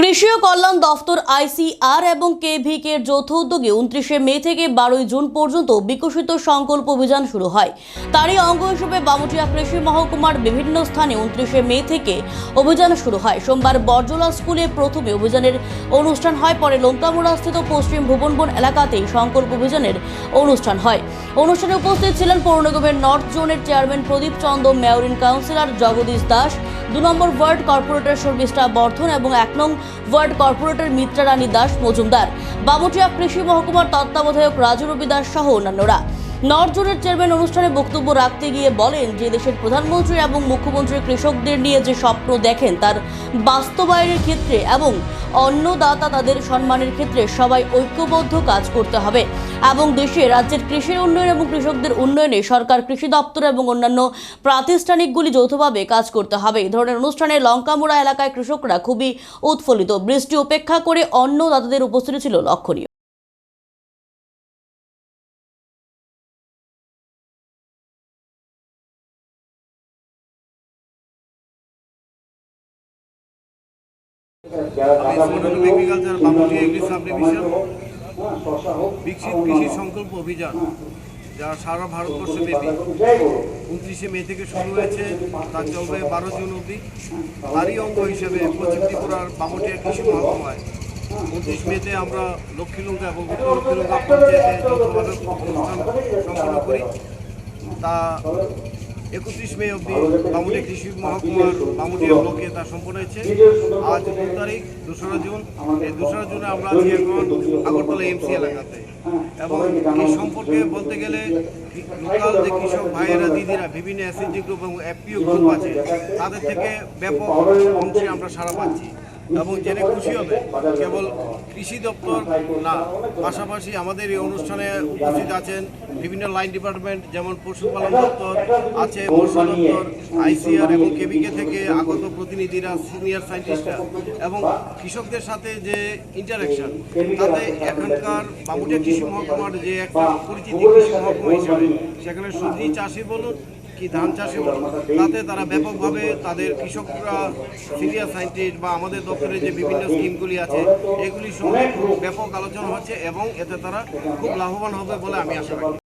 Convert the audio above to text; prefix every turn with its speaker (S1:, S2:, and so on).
S1: কৃষি ও কল্যাণ দফতর আইসিআর এবং কেভিকে যৌথ উদ্যোগে উনত্রিশে মে থেকে বারোই জুন পর্যন্ত বিকশিত সংকল্প অভিযান শুরু হয়। তারই অঙ্গ হিসেবে বামুটিয়া কৃষি মহকুমার বিভিন্ন স্থানে উনত্রিশে মে থেকে অভিযান শুরু হয়। সোমবার বর্জলা স্কুলে প্রথমে অভিযানের অনুষ্ঠান হয়, পরে লঙ্কামুড়া স্থিত পশ্চিম ভুবনবন এলাকাতেই সংকল্প অভিযানের অনুষ্ঠান হয়। অনুষ্ঠানে উপস্থিত ছিলেন পৌর নিগমের নর্থ জোনের চেয়ারম্যান প্রদীপ চন্দ মেয়রিন কাউন্সিলর জগদীশ দাস দু number ward corporator Sharmishtha Bardhan এবং এক নং ওয়ার্ড কর্পোরেটর মিত্রা রানী দাস মজুমদার। বামুটিয়া কৃষি মহকুমার তত্ত্বাবধায়ক রাজু রবি দাস সহ অন্যান্যরা। নর্থ জোনের চেয়ারম্যান অনুষ্ঠানে বক্তব্য রাখতে গিয়ে বলেন যে দেশের প্রধানমন্ত্রী এবং মুখ্যমন্ত্রী কৃষকদের নিয়ে যে স্বপ্ন দেখেন, তার বাস্তবায়নের ক্ষেত্রে এবং অন্নদাতা তাদের সম্মানের ক্ষেত্রে সবাই ঐক্যবদ্ধ কাজ করতে হবে এবং দেশে রাজ্যের কৃষির উন্নয়ন এবং কৃষকদের উন্নয়নে সরকার, কৃষি দপ্তর এবং অন্যান্য প্রাতিষ্ঠানিকগুলি যৌথভাবে কাজ করতে হবে। এই ধরনের অনুষ্ঠানে লঙ্কামোড়া এলাকায় কৃষকরা খুবই উৎফুল্লিত। বৃষ্টি উপেক্ষা করে অন্নদাতাদের উপস্থিতি ছিল লক্ষণীয়।
S2: বিকশিত কৃষি সংকল্প অভিযান যা সারা ভারতবর্ষে ব্যাপী উনত্রিশে মে থেকে শুরু হয়েছে তা চলবে বারো জুন অবধি তারই অঙ্গ হিসেবে পশ্চিম ত্রিপুরার বামুটিয়া কৃষি মহকুমায় উনত্রিশ মেতে আমরা লক্ষ্মীলঙ্কা এবং উত্তর লক্ষ্মীলঙ্কা পঞ্চায়েতে যৌথভাবে অনুষ্ঠান সম্পন্ন করি তা একত্রিশ মে অবধি বামুটিয়া কৃষি মহকুমার বামুটিয়া ব্লকে তা সম্পন্ন হয়েছে। আজ দু তারিখ দোসরা জুন এই দোসরা জুনে আমরা আছি এখন আগরতলা এমসি এলাকাতে। এবং এই সম্পর্কে বলতে গেলে লোকাল যে কৃষক ভাইয়েরা দিদিরা বিভিন্ন এসএনজি গ্রুপ এবং এফপিও গ্রুপ আছে তাদের থেকে ব্যাপক অংশে আমরা সারা পাচ্ছি। এবং জেনে খুশি হবে, কেবল কৃষি দপ্তর না, পাশাপাশি আমাদের এই অনুষ্ঠানে উপস্থিত আছেন বিভিন্ন লাইন ডিপার্টমেন্ট, যেমন পশুপালন দপ্তর আছে মৎস্য দপ্তর, আইসিআর এবং কেবিকে থেকে আগত প্রতিনিধিরা, সিনিয়র সায়েন্টিস্টরা এবং কৃষকদের সাথে যে ইন্টারাকশন তাতে এখানকার বামুটিয়া কৃষি মহকুমার যে একটা পরিচিতি কৃষি মহকুমা হিসাবে, সেখানে সবজি চাষি বলুন কি ধান চাষে তাতে তারা ব্যাপকভাবে তাদের কৃষকরা, সিনিয়র সায়েন্টিস্ট বা আমাদের দপ্তরে যে বিভিন্ন স্কিমগুলি আছে এগুলি সঙ্গে ব্যাপক আলোচনা হচ্ছে এবং এতে তারা খুব লাভবান হবে বলে আমি আশা রাখি।